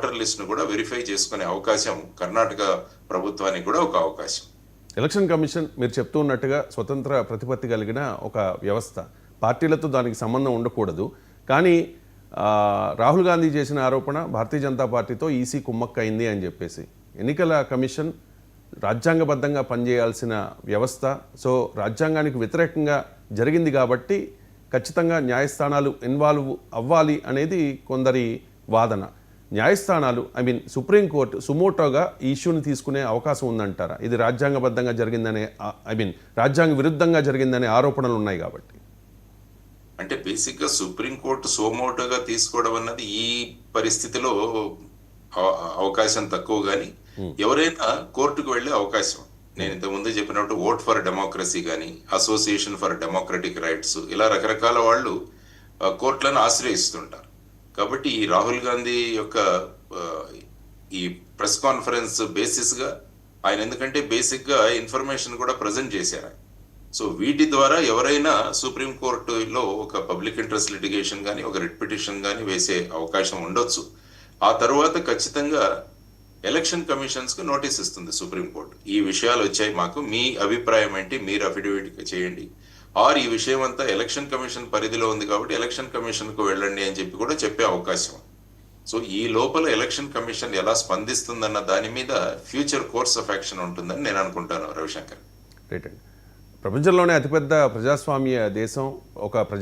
Voter లిస్ట్ను కూడా verify చేసుకునే అవకాశం కర్ణాటక ప్రభుత్వానికి కూడా ఒక అవకాశం. ఎలక్షన్ కమిషన్ మీరు చెప్తూ ఉన్నట్టుగా స్వతంత్ర ప్రతిపత్తి కలిగిన ఒక వ్యవస్థ. పార్టీలతో దానికి సంబంధం ఉండకూడదు. కానీ రాహుల్ గాంధీ చేసిన ఆరోపణ భారతీయ జనతా పార్టీతో ఈసీ కుమ్మక్కైంది అని చెప్పేసి. ఎన్నికల కమిషన్ రాజ్యాంగబద్ధంగా పనిచేయాల్సిన వ్యవస్థ. సో రాజ్యాంగానికి వ్యతిరేకంగా జరిగింది కాబట్టి ఖచ్చితంగా న్యాయస్థానాలు ఇన్వాల్వ్ అవ్వాలి అనేది కొందరి వాదన. న్యాయస్థానాలు ఐ మీన్ సుప్రీంకోర్టు సుమోటోగా ఈ ఇష్యూని తీసుకునే అవకాశం ఉందంటారా? ఇది రాజ్యాంగబద్ధంగా జరిగిందనే ఐ మీన్ రాజ్యాంగ విరుద్ధంగా జరిగిందనే ఆరోపణలు ఉన్నాయి కాబట్టి. అంటే బేసిక్గా సుప్రీంకోర్టు సోమోటోగా తీసుకోవడం అన్నది ఈ పరిస్థితిలో అవ- అవకాశం తక్కువ గాని ఎవరైనా కోర్టుకు వెళ్ళే అవకాశం. నేను ఇంతకు ముందు చెప్పినట్టు ఓట్ ఫర్ డెమోక్రసీ కానీ అసోసియేషన్ ఫర్ డెమోక్రటిక్ రైట్స్ ఇలా రకరకాల వాళ్ళు కోర్టులను ఆశ్రయిస్తుంటారు. కాబట్టి ఈ రాహుల్ గాంధీ యొక్క ఈ ప్రెస్ కాన్ఫరెన్స్ బేసిస్గా ఆయన ఎందుకంటే బేసిక్గా ఇన్ఫర్మేషన్ కూడా ప్రజెంట్ చేశారు సో వీటి ద్వారా ఎవరైనా సుప్రీం కోర్టులో ఒక పబ్లిక్ ఇంట్రెస్ట్ లిటిగేషన్ కానీ ఒక రిట్ పిటిషన్ కానీ వేసే అవకాశం ఉండొచ్చు. ఆ తర్వాత ఖచ్చితంగా ఎలక్షన్ కమిషన్స్కి నోటీస్ ఇస్తుంది సుప్రీంకోర్టు ఈ విషయాలు వచ్చాయి మాకు. మీ అభిప్రాయం ఏంటి? మీరు అఫిడవిట్ చేయండి. ఆర్ ఈ విషయం అంతా ఎలక్షన్ కమిషన్ పరిధిలో ఉంది కాబట్టి ఎలక్షన్ కమిషన్కు వెళ్ళండి అని చెప్పి కూడా చెప్పే అవకాశం. సో ఈ లోపల ఎలక్షన్ కమిషన్ ఎలా స్పందిస్తుందన్న దాని మీద ఫ్యూచర్ కోర్స్ ఆఫ్ యాక్షన్ ఉంటుందని నేను అనుకుంటాను రవిశంకర్. రైట్ అండి. ప్రపంచంలోనే అతిపెద్ద ప్రజాస్వామ్య దేశం ఒక ప్రజా